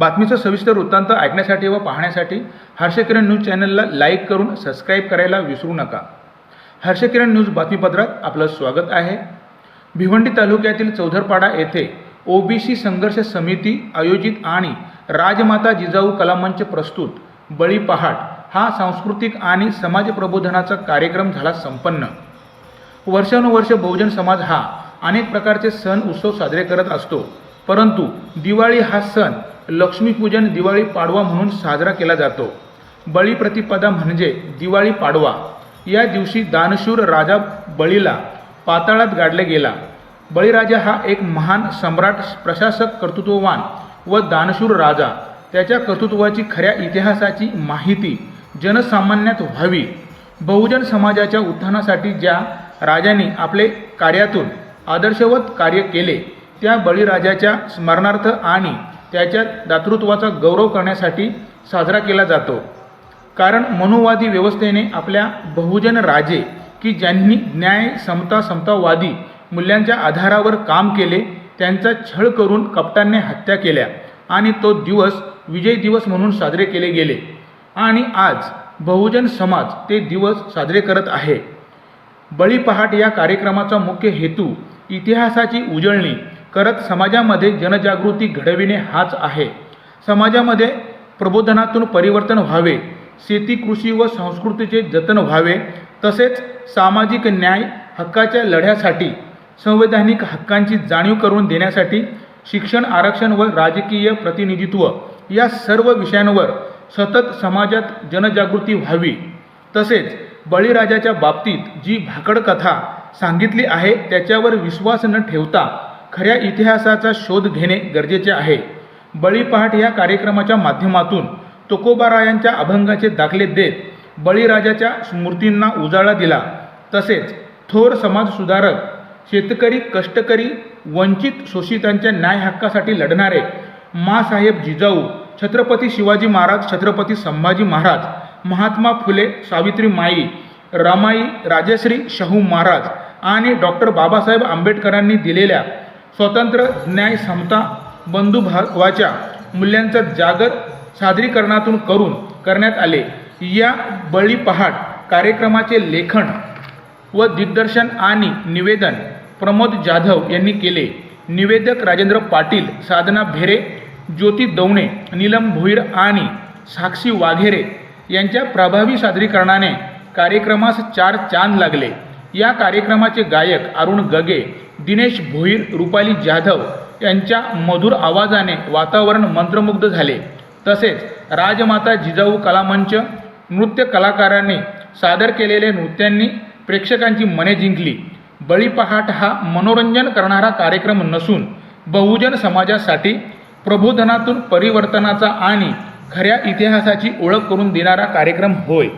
बातमीचं सविस्तर वृत्तांत ऐकण्यासाठी व पाहण्यासाठी हर्षकिरण न्यूज चॅनलला लाईक करून सबस्क्राईब करायला विसरू नका. हर्षकिरण न्यूज बातमीपत्रात आपलं स्वागत आहे. भिवंडी तालुक्यातील चौधरपाडा येथे ओबीसी संघर्ष समिती आयोजित आणि राजमाता जिजाऊ कलामंच प्रस्तुत बळी पहाट हा सांस्कृतिक आणि समाज प्रबोधनाचा कार्यक्रम झाला संपन्न. वर्षानुवर्ष बहुजन समाज हा अनेक प्रकारचे सण उत्सव साजरे करत असतो. परंतु दिवाळी हा सण लक्ष्मीपूजन दिवाळी पाडवा म्हणून साजरा केला जातो. बळीप्रतिपदा म्हणजे दिवाळी पाडवा. या दिवशी दानशूर राजा बळीला पाताळात गाडला गेला. बळीराजा हा एक महान सम्राट प्रशासक कर्तृत्ववान व दानशूर राजा. त्याच्या कर्तृत्वाची खऱ्या इतिहासाची माहिती जनसामान्यात व्हावी. बहुजन समाजाच्या उत्थानासाठी ज्या राजांनी आपले कार्यातून आदर्शवत कार्य केले त्या बळीराजाच्या स्मरणार्थ आणि त्याच्या दातृत्वाचा गौरव करण्यासाठी साजरा केला जातो. कारण मनुवादी व्यवस्थेने आपल्या बहुजन राजे की ज्यांनी न्याय समता समतावादी मूल्यांच्या आधारावर काम केले त्यांचा छळ करून कपटांनी हत्या केल्या आणि तो दिवस विजय दिवस म्हणून साजरे केले गेले. आणि आज बहुजन समाज ते दिवस साजरे करत आहे. बळी पहाट या कार्यक्रमाचा मुख्य हेतू इतिहासाची उजळणी करत समाजामध्ये जनजागृती घडविणे हाच आहे. समाजामध्ये प्रबोधनातून परिवर्तन व्हावे शेती कृषी व संस्कृतीचे जतन व्हावे तसेच सामाजिक न्याय हक्काच्या लढ्यासाठी संवैधानिक हक्कांची जाणीव करून देण्यासाठी शिक्षण आरक्षण व राजकीय प्रतिनिधित्व या सर्व विषयांवर सतत समाजात जनजागृती व्हावी. तसेच बळीराजाच्या बाबतीत जी भाकड कथा सांगितली आहे त्याच्यावर विश्वास न ठेवता खऱ्या इतिहासाचा शोध घेणे गरजेचे आहे. बळीपहाट या कार्यक्रमाच्या माध्यमातून तुकोबारायांच्या अभंगाचे दाखले देत बळीराजाच्या स्मृतींना उजाळा दिला. तसेच थोर समाजसुधारक शेतकरी कष्टकरी वंचित शोषितांच्या न्याय हक्कासाठी लढणारे मासाहेब जिजाऊ छत्रपती शिवाजी महाराज छत्रपती संभाजी महाराज महात्मा फुले सावित्री माई रामाई राजश्री शाहू महाराज आणि डॉक्टर बाबासाहेब आंबेडकरांनी दिलेल्या स्वतंत्र न्याय समता बंधुभावाच्या मूल्यांचा जागर सादरीकरणातून करून करण्यात आले. या बळी पहाट कार्यक्रमाचे लेखन व दिग्दर्शन आणि निवेदन प्रमोद जाधव यांनी केले. निवेदक राजेंद्र पाटील साधना भेरे ज्योती दवणे नीलम भोईर आणि साक्षी वाघेरे यांच्या प्रभावी सादरीकरणाने कार्यक्रमास चार चांद लागले. या कार्यक्रमाचे गायक अरुण गगे दिनेश भोईर रुपाली जाधव यांच्या मधुर आवाजाने वातावरण मंत्रमुग्ध झाले. तसेच राजमाता जिजाऊ कलामंच नृत्य कलाकारांनी सादर केलेल्या नृत्यांनी प्रेक्षकांची मने जिंकली. बळीपहाट हा मनोरंजन करणारा कार्यक्रम नसून बहुजन समाजासाठी प्रबोधनातून परिवर्तनाचा आणि खऱ्या इतिहासाची ओळख करून देणारा कार्यक्रम होय.